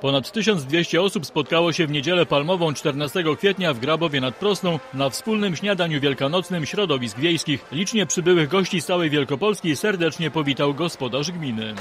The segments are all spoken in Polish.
Ponad 1200 osób spotkało się w niedzielę palmową 14 kwietnia w Grabowie nad Prosną na wspólnym śniadaniu wielkanocnym środowisk wiejskich. Licznie przybyłych gości z całej Wielkopolski serdecznie powitał gospodarz gminy.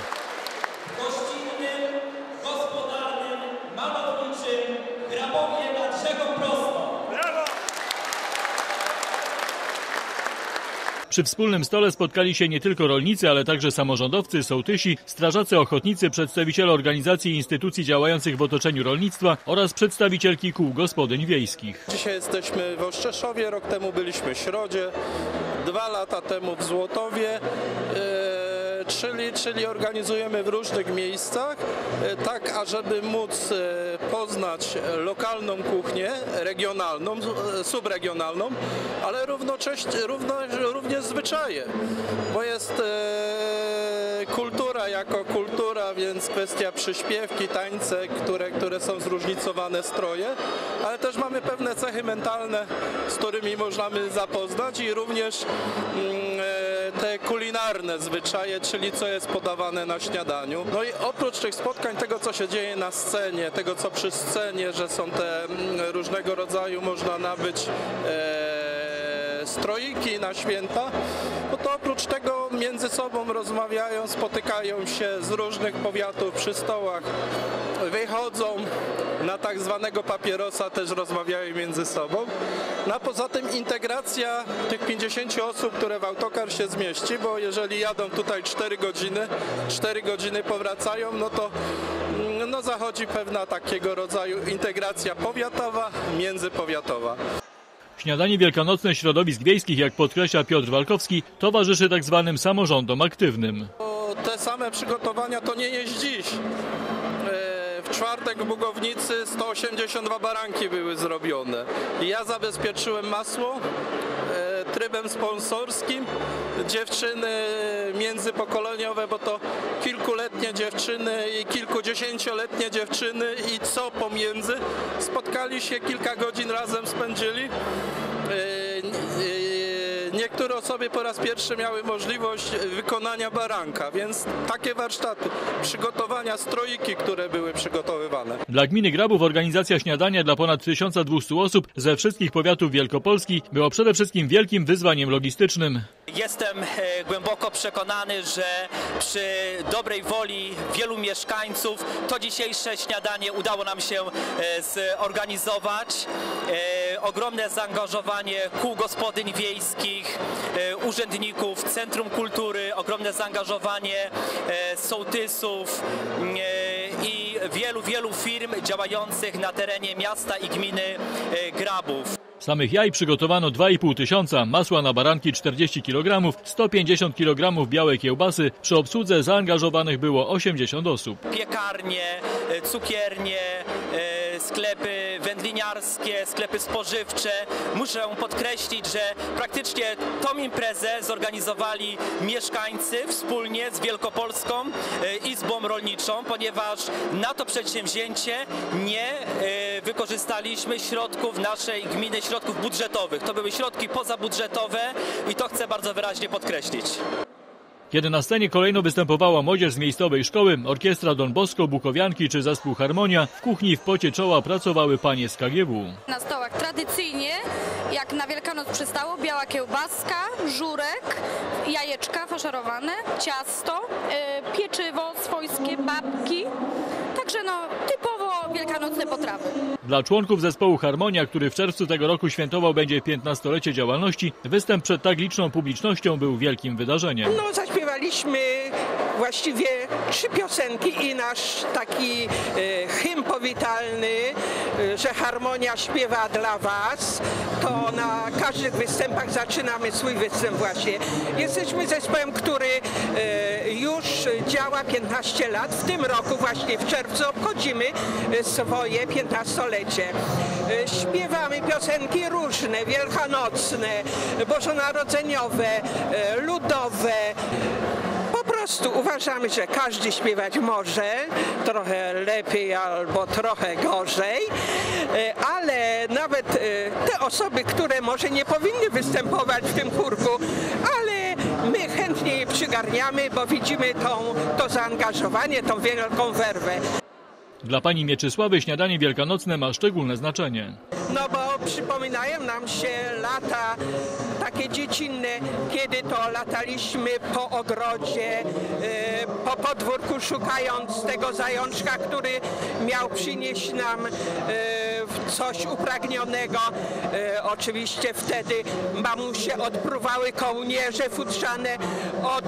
Przy wspólnym stole spotkali się nie tylko rolnicy, ale także samorządowcy, sołtysi, strażacy ochotnicy, przedstawiciele organizacji i instytucji działających w otoczeniu rolnictwa oraz przedstawicielki kół gospodyń wiejskich. Dzisiaj jesteśmy w Oszczeszowie, rok temu byliśmy w Środzie, dwa lata temu w Złotowie. Czyli, czyli organizujemy w różnych miejscach, e, tak ażeby móc e, poznać lokalną kuchnię, regionalną, e, subregionalną, ale równocześnie równo, również zwyczaje, bo jest kultura jako kultura, więc kwestia przyśpiewki, tańce, które, które są zróżnicowane stroje, ale też mamy pewne cechy mentalne, z którymi możemy zapoznać i również mm, te kulinarne zwyczaje, czyli co jest podawane na śniadaniu. No i oprócz tych spotkań, tego co się dzieje na scenie, tego co przy scenie, że są te mm, różnego rodzaju, można nabyć e, stroiki na święta, no to oprócz tego między sobą rozmawiają, spotykają się z różnych powiatów przy stołach, wychodzą na tak zwanego papierosa, też rozmawiają między sobą. No a poza tym integracja tych 50 osób, które w autokar się zmieści, bo jeżeli jadą tutaj 4 godziny, 4 godziny powracają, no to mm, no zachodzi pewna takiego rodzaju integracja powiatowa, międzypowiatowa. Śniadanie wielkanocne środowisk wiejskich, jak podkreśla Piotr Walkowski, towarzyszy tak zwanym samorządom aktywnym. Te same przygotowania to nie jest dziś. E, W czwartek w Bugownicy 182 baranki były zrobione. Ja zabezpieczyłem masło e, trybem sponsorskim. Dziewczyny międzypokoleniowe, bo to kilkuletnie dziewczyny i kilkudziesięcioletnie dziewczyny i co pomiędzy spotkali się, kilka godzin razem spędzili. E, e, Niektóre osoby po raz pierwszy miały możliwość wykonania baranka, więc takie warsztaty, przygotowania stroiki, które były przygotowywane. Dla gminy Grabów organizacja śniadania dla ponad 1200 osób ze wszystkich powiatów Wielkopolski było przede wszystkim wielkim wyzwaniem logistycznym. Jestem e, głęboko przekonany, że przy dobrej woli wielu mieszkańców to dzisiejsze śniadanie udało nam się e, zorganizować. E, Ogromne zaangażowanie kół gospodyń wiejskich, e, urzędników, Centrum Kultury, ogromne zaangażowanie e, sołtysów mm, i wielu, wielu firm działających na terenie miasta i gminy Grabów. Samych jaj przygotowano 2,5 tysiąca, masła na baranki 40 kg, 150 kg białej kiełbasy. Przy obsłudze zaangażowanych było 80 osób. piekarnie, cukiernie, sklepy sklepy spożywcze. Muszę podkreślić, że praktycznie tą imprezę zorganizowali mieszkańcy wspólnie z Wielkopolską e, Izbą Rolniczą, ponieważ na to przedsięwzięcie nie e, wykorzystaliśmy środków naszej gminy, środków budżetowych. To były środki pozabudżetowe i to chcę bardzo wyraźnie podkreślić. Kiedy na scenie kolejno występowała młodzież z miejscowej szkoły, orkiestra Don Bosco, Bukowianki czy zespół Harmonia, w kuchni w pocie czoła pracowały panie z KGW. Na stołach tradycyjnie, jak na Wielkanoc przystało, biała kiełbaska, żurek, jajeczka faszerowane, ciasto, y, pieczywo swojskie, babki. Także no, typowo wielkanocne potrawy. Dla członków zespołu Harmonia, który w czerwcu tego roku świętował będzie 15-lecie działalności, występ przed tak liczną publicznością był wielkim wydarzeniem. No, zaśpiewaliśmy właściwie trzy piosenki i nasz taki e, hymn powitalny, e, że harmonia śpiewa dla Was. To na każdych występach zaczynamy swój występ właśnie. Jesteśmy zespołem, który e, już działa 15 lat. W tym roku właśnie w czerwcu obchodzimy swoje 15-lecie. Śpiewamy piosenki różne, wielkanocne, bożonarodzeniowe, e, ludowe. Po prostu uważamy, że każdy śpiewać może, trochę lepiej albo trochę gorzej, e, ale nawet e, te osoby, które może nie powinny występować w tym chórku, ale my chętnie je przygarniamy, bo widzimy tą, to zaangażowanie, tą wielką werwę. Dla pani Mieczysławy śniadanie wielkanocne ma szczególne znaczenie. No bo przypominają nam się lata takie dziecinne, kiedy to lataliśmy po ogrodzie, e, po podwórku szukając tego zajączka, który miał przynieść nam e, coś upragnionego. E, Oczywiście wtedy mamusie odpruwały kołnierze futrzane od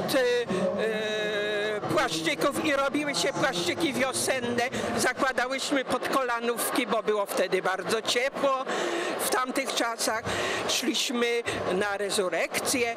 płaszczyków i robiły się płaszczyki wiosenne. Zakładałyśmy pod kolanówki, bo było wtedy bardzo ciepło w tamtych czasach. Szliśmy na rezurekcję,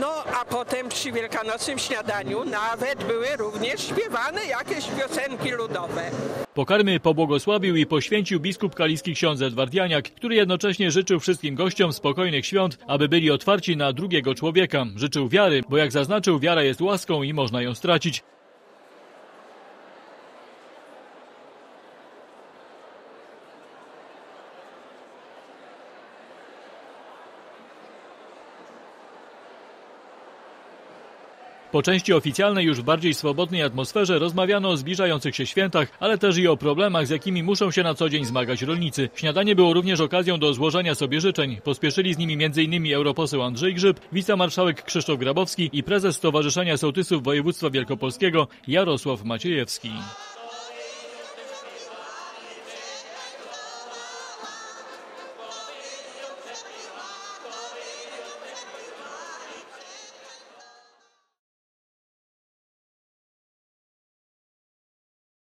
no a potem przy wielkanocnym śniadaniu nawet były również śpiewane jakieś piosenki ludowe. Pokarmy pobłogosławił i poświęcił biskup kaliski ksiądz Edward Janiak, który jednocześnie życzył wszystkim gościom spokojnych świąt, aby byli otwarci na drugiego człowieka. Życzył wiary, bo jak zaznaczył, wiara jest łaską i można ją stracić. Po części oficjalnej, już w bardziej swobodnej atmosferze rozmawiano o zbliżających się świętach, ale też i o problemach, z jakimi muszą się na co dzień zmagać rolnicy. Śniadanie było również okazją do złożenia sobie życzeń. Pospieszyli z nimi m.in. europoseł Andrzej Grzyb, wicemarszałek Krzysztof Grabowski i prezes Stowarzyszenia Sołtysów Województwa Wielkopolskiego Jarosław Maciejewski.